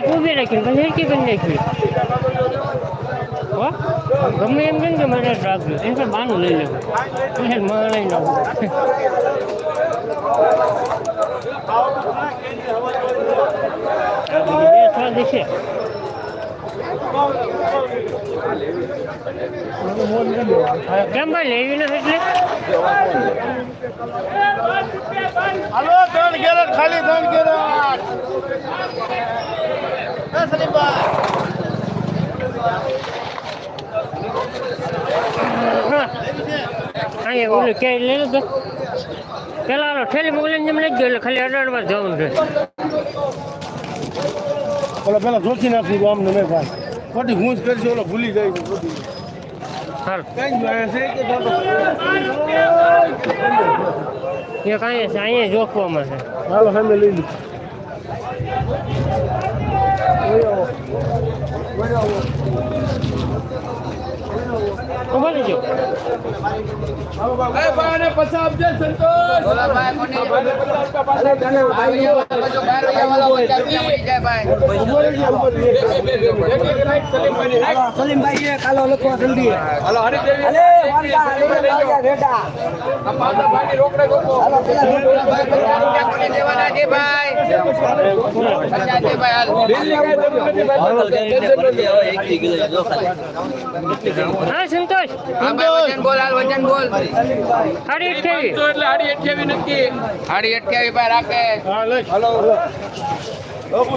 ઊભી રાખીને પછી હેરકી કરી નાખી હો? ગમે એમ કેમ કે મને રાખજો એમ કે બાનું લઈ લેવું. એટલે મળી ના બે કેમ ભાઈ લેવી એટલે? હાલો ખાલી ત્રણ કેરેટ એ સલીમભાઈ હા અહીંયા ઓલું કે લઈ લીધું. પેલા હાલો ઠેલી મોકલીને જેમ લઈ ગયો એટલે ખાલી અડાડવા જવાનું છે. ઓલો પેલા જોખી નાખી આમ ને ભાઈ. ખોટી ગૂંચ કરશે ઓલો ભૂલી જાય છે ખોટી એ કાંઈ છે અહીંયા જોખવામાં છે. હાલો સામે લઈ લીધું ઊભા રહેજો. સલીમભાઈ. કાલો લખવા જલ્દી અલે વાંદા, અલે વાંદા, રેડા. હાલો, પેલા હા સંતોષ. બોલ હાલ વજન બોલ એટલે હાડી અઠ્યાવી. નક્કી હાડી અઠ્યાવી ભાઈ રાખે. હા લઈ.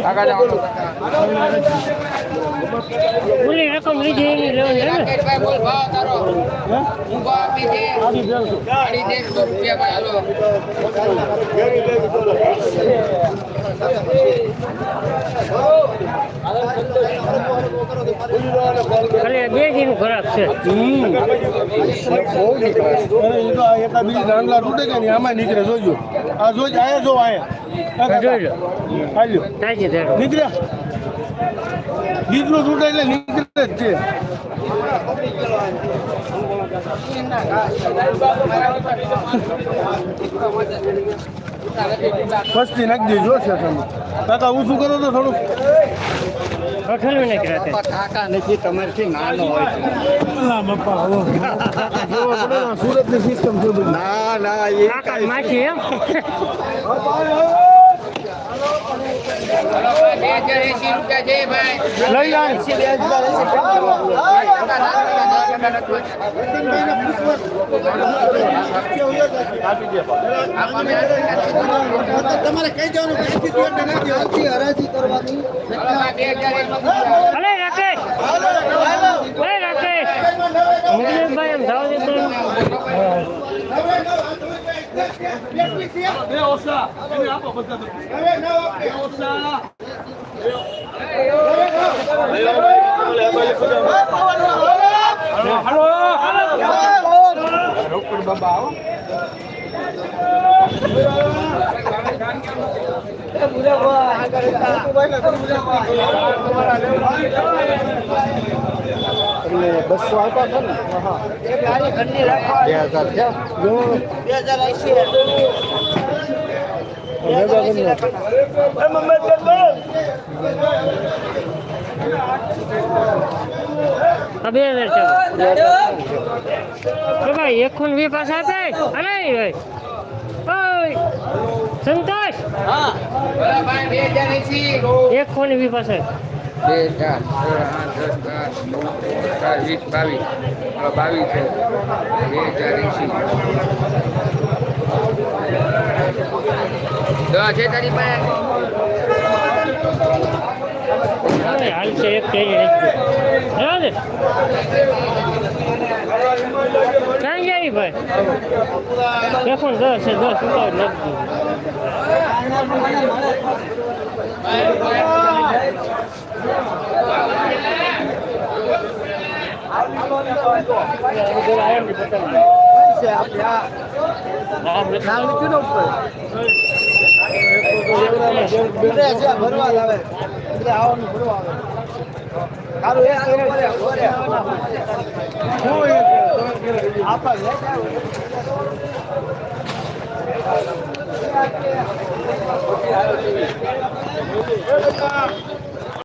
આગળ જવાનું. ઓલી રકમ લીધી એની લેવાની છે ને? બોલ ભાવ તારો. હું? ભાવ આપી દે હાડી દેડસો રૂપિયા ભાઈ હાલો. બે દિન ખરાબ છે. બીજી નાનલા તૂટે કે આમાં નીકળે જોજો. આ જોઈ આયા જો આયા. જોઈ લો. નીકળ્યા. દીકરો તૂટે એટલે નીકળે જ છે. પસ્તી નાખી દેજો છે તમે કાકા ઊંચું કરો તો. થોડુંક અઠાણું નાખી રાતે સુરતની સિસ્ટમ છે બધી. કાકા માખી એમ? લઈ જાય તમારે કઈ જવાનું? હરાજી હરાજી કરવાની હાલો ભાઈ બે હજાર એસી રૂપિયા અલે રાકેશ! અલે રાકેશ! મુકેશભાઈ એમ જાવ દે તો એટલે બસો આપ્યા છે ને? હા. બે હજાર થયા? બે હજાર એસી બે હજાર ચાલો. ભાઈ, એક ખૂન વી પાસે આપે. અરે ભાઈ સંતોષ હાલો ભાઈ બે હજાર એસી એક ખૂન વી પાસે બે ચાર ચાર વીસ બાવીસ બાવીસ બે હજાર એસી દસ હાલ છે એક દે ક્યાં જાય ભાઈ? દેખો ને દસ છે દસ ઉતાર નાખજો ભરવા લાવે આવવાનું ભરવા આવે. Rapaz,